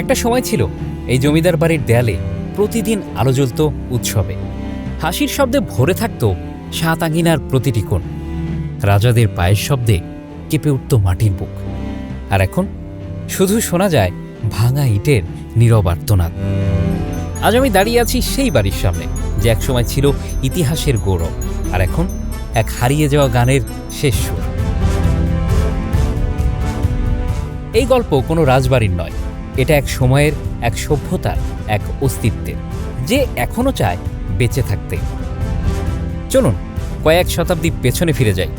একটা সময় ছিল, এই জমিদার বাড়ির দেয়ালে প্রতিদিন আলো জ্বলত উৎসবে। হাসির শব্দে ভরে থাকত সাত আঙিনার প্রতিটি কোণ। রাজাদের পায়ের শব্দে কেঁপে উঠত মাটির বুক। আর এখন শুধু শোনা যায় ভাঙা ইটের নীরব আর্তনাদ। আজ আমি দাঁড়িয়ে আছি সেই বাড়ির সামনে, যে একসময় ছিল ইতিহাসের গৌরব, আর এখন এক হারিয়ে যাওয়া গানের শেষ সুর। এই গল্প কোনো রাজবাড়ির নয় এটা এক সময়ের এক সভ্যতার এক অস্তিত্বের, যে এখনও চায় বেঁচে থাকতে। চলুন কয়েক শতাব্দী পেছনে ফিরে যাই।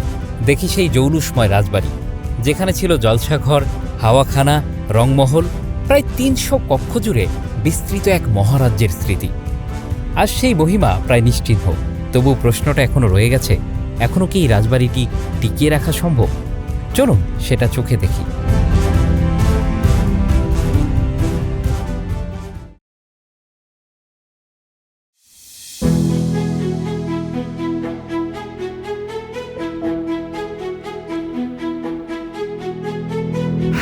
দেখি সেই জৌলুসময় রাজবাড়ি, যেখানে ছিল জলসাঘর, হাওয়াখানা, রংমহল, প্রায় তিনশো কক্ষ জুড়ে বিস্তৃত এক মহারাজ্যের স্মৃতি। আর সেই মহিমা প্রায় নিশ্চিহ্ন। তবু প্রশ্নটা এখনও রয়ে গেছে এখনও কি এই রাজবাড়িটি টিকিয়ে রাখা সম্ভব? চলুন সেটা চোখে দেখি।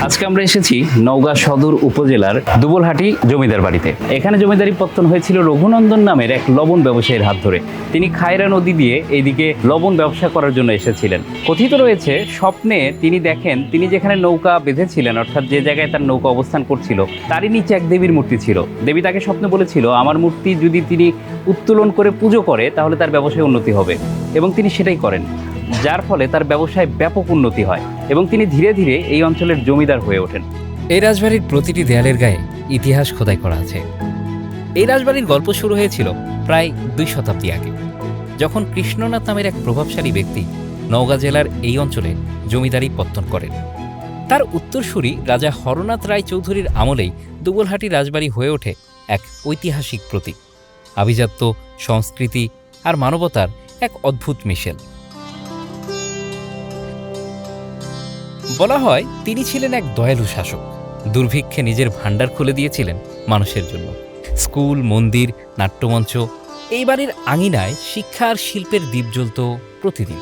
আজকে আমরা এসেছি নওগাঁ সদর উপজেলার দুবলহাটি জমিদার বাড়িতে। এখানে জমিদারি পত্তন হয়েছিল রঘুনন্দন নামের এক লবণ ব্যবসায়ীর হাত ধরে। তিনি খায়রা নদী দিয়ে এইদিকে লবণ ব্যবসা করার জন্য এসেছিলেন। কথিত রয়েছে, স্বপ্নে তিনি দেখেন, তিনি যেখানে নৌকা বেঁধেছিলেন, অর্থাৎ যে জায়গায় তার নৌকা অবস্থান করছিল, তারই নিচে এক দেবীর মূর্তি ছিল। দেবী তাকে স্বপ্নে বলেছিল, আমার মূর্তি যদি তিনি উত্তোলন করে পুজো করে, তাহলে তার ব্যবসায় উন্নতি হবে। এবং তিনি সেটাই করেন। যার ফলে তার ব্যবসায় ব্যাপক উন্নতি হয় এবং তিনি ধীরে ধীরে এই অঞ্চলের জমিদার হয়ে ওঠেন। এই রাজবাড়ির প্রতিটি দেয়ালের গায়ে ইতিহাস খোদাই করা আছে। এই রাজবাড়ির গল্প শুরু হয়েছিল প্রায় দুই শতাব্দী আগে, যখন কৃষ্ণনাথ নামের এক প্রভাবশালী ব্যক্তি নওগাঁ জেলার এই অঞ্চলে জমিদারি পত্তন করেন। তার উত্তরসূরি রাজা হরনাথ রায় চৌধুরীর আমলেই দুবলহাটি রাজবাড়ি হয়ে ওঠে এক ঐতিহাসিক প্রতীক। আভিজাত্য, সংস্কৃতি আর মানবতার এক অদ্ভুত মিশেল। বলা হয় তিনি ছিলেন এক দয়ালু শাসক। দুর্ভিক্ষে নিজের ভাণ্ডার খুলে দিয়েছিলেন মানুষের জন্য। স্কুল, মন্দির, নাট্যমঞ্চ, এই বাড়ির আঙিনায় শিক্ষা আর শিল্পের দ্বীপ জ্বলত প্রতিদিন।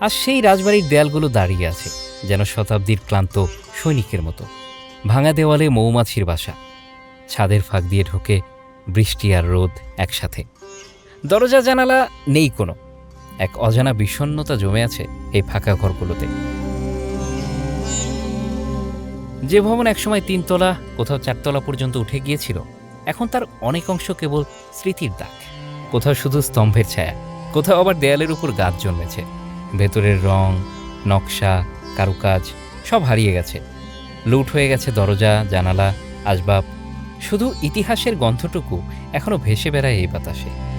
আর সেই রাজবাড়ির দেয়ালগুলো দাঁড়িয়ে আছে, যেন শতাব্দীর ক্লান্ত সৈনিকের মতো। ভাঙা দেওয়ালে মৌমাছির বাসা। ছাদের ফাঁক দিয়ে ঢোকে বৃষ্টি আর রোদ একসাথে। দরজা জানালা নেই কোনো। এক অজানা বিষণ্ণতা জমে আছে এই ফাঁকা ঘরগুলোতে। যে ভবন একসময় তিনতলা, কোথাও চারতলা পর্যন্ত উঠে গিয়েছিল, এখন তার অনেক অংশ কেবল স্মৃতির দাগ। কোথাও শুধু স্তম্ভের ছায়া, কোথাও আবার দেয়ালের উপর গাছ জন্মেছে। ভেতরের রং, নকশা, কারুকাজ, সব হারিয়ে গেছে। লুট হয়ে গেছে দরজা, জানালা, আসবাব। শুধু ইতিহাসের গন্ধটুকু এখনও ভেসে বেড়ায় এই বাতাসে।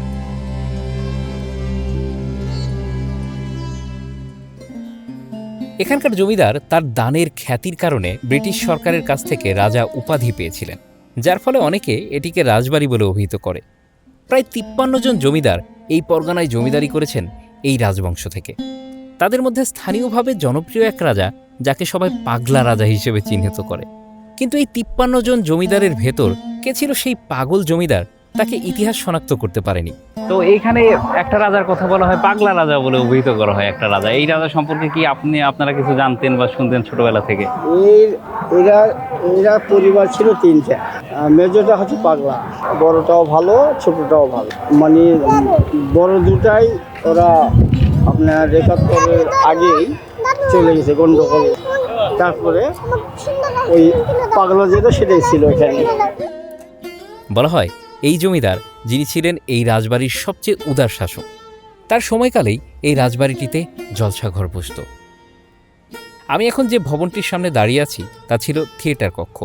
এখানকার জমিদার তার দানের খ্যাতির কারণে ব্রিটিশ সরকারের কাছ থেকে রাজা উপাধি পেয়েছিলেন, যার ফলে অনেকে এটিকে রাজবাড়ি বলে অভিহিত করে। প্রায় তিপ্পান্ন জন জমিদার এই পরগনায় জমিদারি করেছেন এই রাজবংশ থেকে। তাদের মধ্যে স্থানীয়ভাবে জনপ্রিয় এক রাজা, যাকে সবাই পাগলা রাজা হিসেবে চিহ্নিত করে। কিন্তু এই তিপ্পান্ন জন জমিদারের ভেতর কে ছিল সেই পাগল জমিদার? তাকে ইতিহাস শনাক্ত করতে পারেনি। তো এইখানে একটা রাজার কথা বলা হয় পাগলা রাজা বলে অভিহিত করা হয় একটা রাজা। এই রাজা সম্পর্কে কি আপনি আপনারা কিছু জানতেন বা শুনতেন ছোটবেলা থেকে? এর এরা এরা পরিবার ছিল তিনটা। মেজরটা হচ্ছে পাগলা বড়টাও ভালো ছোটটাও ভালো। মানে বড় দুটাই ওরা আপনার একাত্তরের আগেই চলে গেছে গন্ডগোল। তারপরে ওই পাগলা যেটা সেটাই ছিল এখানে। বলা হয় এই জমিদার, যিনি ছিলেন এই রাজবাড়ির সবচেয়ে উদার শাসক, তার সময়কালেই এই রাজবাড়িটিতে জলসাঘর বসত। আমি এখন যে ভবনটির সামনে দাঁড়িয়ে আছি, তা ছিল থিয়েটার কক্ষ।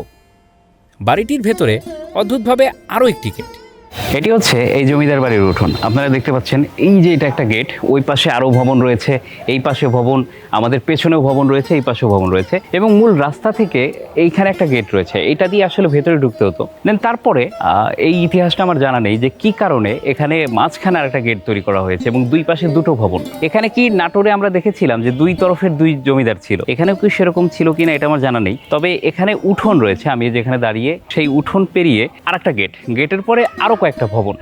বাড়িটির ভেতরে অদ্ভুতভাবে আরও একটি গেট। এটি হচ্ছে এই জমিদার বাড়ির উঠোন। আপনারা দেখতে পাচ্ছেন, এই যে এটা একটা গেট, ওই পাশে আরও ভবন রয়েছে, এই পাশে ভবন, আমাদের পেছনেও ভবন রয়েছে, এই পাশেও ভবন রয়েছে এবং মূল রাস্তা থেকে এইখানে একটা গেট রয়েছে। এটা দিয়ে আসলে ভেতরে ঢুকতে হতো। দেন তারপরে এই ইতিহাসটা আমার জানা নেই যে কি কারণে এখানে মাঝখানে আর একটা গেট তৈরি করা হয়েছে এবং দুই পাশে দুটো ভবন। এখানে কি নাটোরে আমরা দেখেছিলাম যে দুই তরফের দুই জমিদার ছিল? এখানেও কি সেরকম ছিল কিনা এটা আমার জানা নেই। তবে এখানে উঠোন রয়েছে, আমি যেখানে দাঁড়িয়ে সেই উঠোন পেরিয়ে আর একটা গেট। গেটের পরে আরও কয়েকটা ভবন।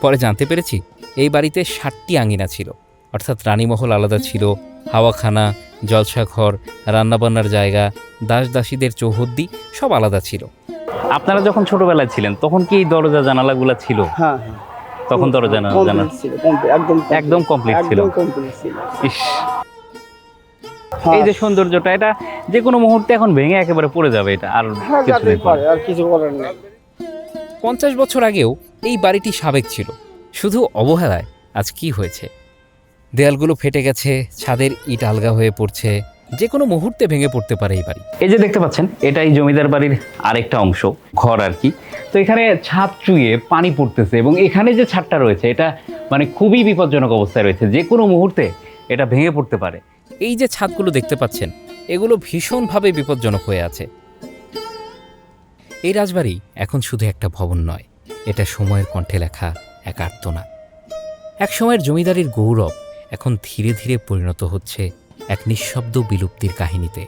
পরে জানতে পেরেছি এই বাড়িতে ষাটটি আঙিনা ছিল। অর্থাৎ রানীমহল আলাদা ছিল হাওয়াখানা জলসাঘর রান্নাবান্নার জায়গা দাস দাসীদের চৌহদ্দি সব আলাদা ছিল। আপনারা যখন ছোটবেলায় ছিলেন তখন কি এই দরজা জানালাগুলো ছিল? হ্যাঁ হ্যাঁ। তখন দরজা জানালা ছিল একদম। একদম complete ছিল। ইস। হ্যাঁ, এই যে সৌন্দর্যটা এটা যে কোনো মুহূর্তে এখন ভেঙে একেবারে পড়ে যাবে এটা আর কিছু আর কিছু করার নেই। পঞ্চাশ বছর আগেও এই বাড়িটি সাবেক ছিল। শুধু অবহেলায় আজ কি হয়েছে? দেয়ালগুলো ফেটে গেছে ছাদের ইট আলগা হয়ে পড়ছে যে কোনো মুহূর্তে ভেঙে পড়তে পারে এই বাড়ি। এই যে দেখতে পাচ্ছেন এটা এই জমিদার বাড়ির আরেকটা অংশ ঘর আর কি। তো এখানে ছাদ চুয়ে পানি পড়তেছে এবং এখানে যে ছাদটা রয়েছে এটা মানে খুবই বিপজ্জনক অবস্থায় রয়েছে। যে কোনো মুহূর্তে এটা ভেঙে পড়তে পারে। এই যে ছাদগুলো দেখতে পাচ্ছেন এগুলো ভীষণভাবে বিপজ্জনক হয়ে আছে। এই রাজবাড়ি এখন শুধু একটা ভবন নয়, এটা সময়ের কণ্ঠে লেখা এক আর্তনা এক সময়ের জমিদারির গৌরব এখন ধীরে ধীরে পরিণত হচ্ছে এক নিঃশব্দ বিলুপ্তির কাহিনীতে।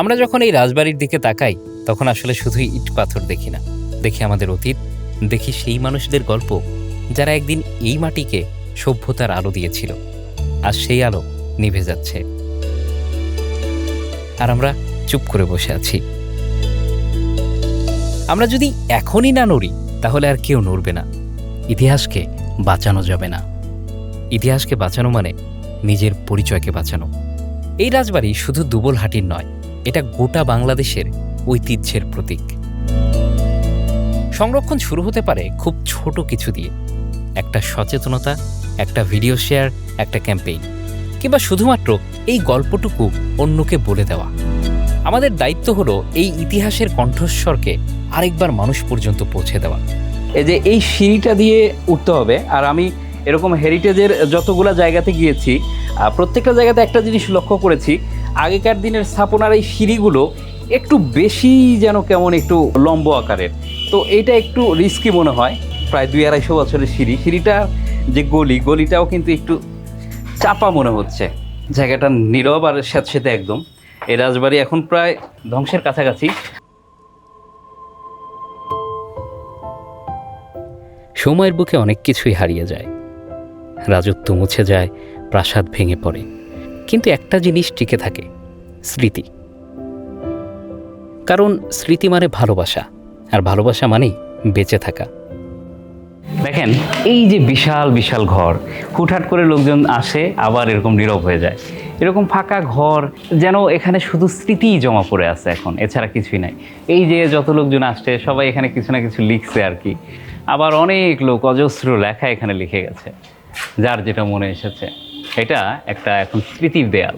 আমরা যখন এই রাজবাড়ির দিকে তাকাই, তখন আসলে শুধুই ইট পাথর দেখি না। দেখি আমাদের অতীত, দেখি সেই মানুষদের গল্প, যারা একদিন এই মাটিকে সভ্যতার আলো দিয়েছিল। আর সেই আলো নিভে যাচ্ছে। আর আমরা চুপ করে বসে আছি। আমরা যদি এখনই না নড়ি, তাহলে আর কেউ নড়বে না। ইতিহাসকে বাঁচানো যাবে না। ইতিহাসকে বাঁচানো মানে নিজের পরিচয়কে বাঁচানো। এই রাজবাড়ি শুধু দুবল দুবলহাটির নয়, এটা গোটা বাংলাদেশের ঐতিহ্যের প্রতীক। সংরক্ষণ শুরু হতে পারে খুব ছোট কিছু দিয়ে। একটা সচেতনতা, একটা ভিডিও শেয়ার, একটা ক্যাম্পেইন। কিংবা শুধুমাত্র এই গল্পটুকু অন্যকে বলে দেওয়া। আমাদের দায়িত্ব হলো এই ইতিহাসের কণ্ঠস্বরকে আরেকবার মানুষ পর্যন্ত পৌঁছে দেওয়া। এই যে এই সিঁড়িটা দিয়ে উঠতে হবে, আর আমি এরকম হেরিটেজের যতগুলা জায়গাতে গিয়েছি প্রত্যেকটা জায়গাতে একটা জিনিস লক্ষ্য করেছি, আগেকার দিনের স্থাপনার এই সিঁড়িগুলো একটু বেশি যেন কেমন একটু লম্ব আকারের। তো এটা একটু রিস্কি মনে হয়, প্রায় দুই আড়াইশো বছরের সিঁড়ি। সিঁড়িটা যে গলি, গলিটাও কিন্তু একটু চাপা মনে হচ্ছে। জায়গাটা নীরব আর স্যাঁতস্যাঁতে একদম। এই রাজবাড়ি এখন প্রায় ধ্বংসের কাছাকাছি। সময়ের বুকে অনেক কিছুই হারিয়ে যায়। রাজত্ব মুছে যায়, প্রাসাদ ভেঙে পড়ে। কিন্তু একটা জিনিস টিকে থাকে, স্মৃতি। কারণ স্মৃতি মানে ভালোবাসা, আর ভালোবাসা মানেই বেঁচে থাকা। দেখেন, এই যে বিশাল বিশাল ঘর, হুটহাট করে লোকজন আসে, আবার এরকম নীরব হয়ে যায়। এরকম ফাঁকা ঘর, যেন এখানে শুধু স্মৃতিই জমা পড়ে আছে এখন, এছাড়া কিছুই নাই। এই যে যত লোকজন আসছে, সবাই এখানে কিছু না কিছু লিখছে আর কি। আবার অনেক লোক অজস্র লেখা এখানে লিখে গেছে, যার যেটা মনে এসেছে। এটা একটা এখন স্মৃতির দেয়াল।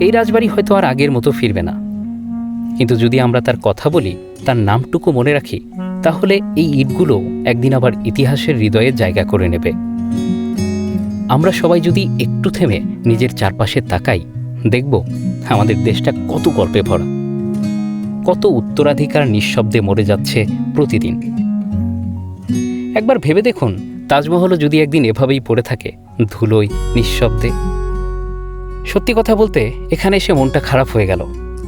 এই রাজবাড়ি হয়তো আর আগের মতো ফিরবে না। কিন্তু যদি আমরা তার কথা বলি, তার নামটুকু মনে রাখি তাহলে এই ইটগুলো একদিন আবার ইতিহাসের হৃদয়ে জায়গা করে নেবে। আমরা সবাই যদি একটু থেমে নিজের চারপাশে তাকাই, দেখব আমাদের দেশটা কত গল্পে ভরা। কত উত্তরাধিকার নিঃশব্দে মরে যাচ্ছে প্রতিদিন। একবার ভেবে দেখুন তাজমহলও যদি একদিন এভাবেই পড়ে থাকে, ধুলোয় নিঃশব্দে। সত্যি কথা বলতে, এখানে এসে মনটা খারাপ হয়ে গেল।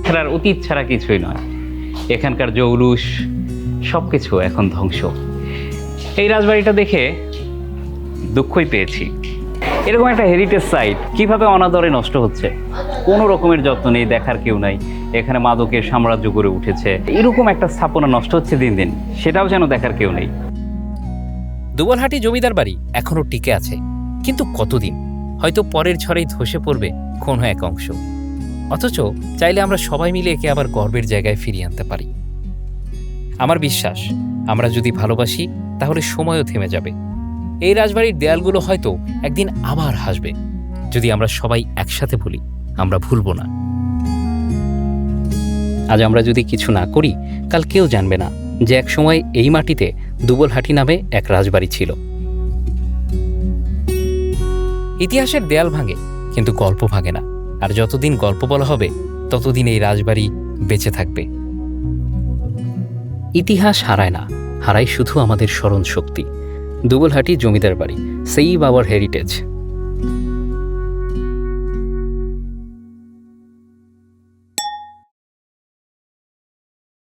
খেলার অতীত ছাড়া কিছুই নয়। এখানকার জৌলুস সব কিছু এখন ধ্বংস। এই রাজবাড়িটা দেখে দুঃখই পেয়েছি। এরকম একটা হেরিটেজ সাইট কীভাবে অনাদরে নষ্ট হচ্ছে? কোনো রকমের যত্ন নেই, দেখার কেউ নাই। এখানে মাদকের সাম্রাজ্য গড়ে উঠেছে। এরকম একটা স্থাপনা নষ্ট হচ্ছে দিন দিন, সেটাও যেন দেখার কেউ নেই। দুবলহাটি জমিদার বাড়ি এখনও টিকে আছে, কিন্তু কতদিন? হয়তো পরের ঝড়েই ধসে পড়বে কোনো এক অংশ। অথচ চাইলে আমরা সবাই মিলে একে আবার গর্বের জায়গায় ফিরিয়ে আনতে পারি। আমার বিশ্বাস, আমরা যদি ভালোবাসি, তাহলে সময়ও থেমে যাবে। এই রাজবাড়ির দেয়ালগুলো হয়তো একদিন আবার হাসবে। যদি আমরা সবাই একসাথে বলি, আমরা ভুলব না। আজ আমরা যদি কিছু না করি, কাল কেউ জানবে না যে এক সময় এই মাটিতে দুবলহাটি নামে এক রাজবাড়ি ছিল। ইতিহাসের দেয়াল ভাঙে, কিন্তু গল্প ভাঙে না। আর যতদিন গল্প বলা হবে, ততদিন এই রাজবাড়ি বেঁচে থাকবে। ইতিহাস হারায় না হারায় শুধু আমাদের স্মরণ শক্তি দুবলহাটি জমিদার বাড়ি সেই বাবার হেরিটেজ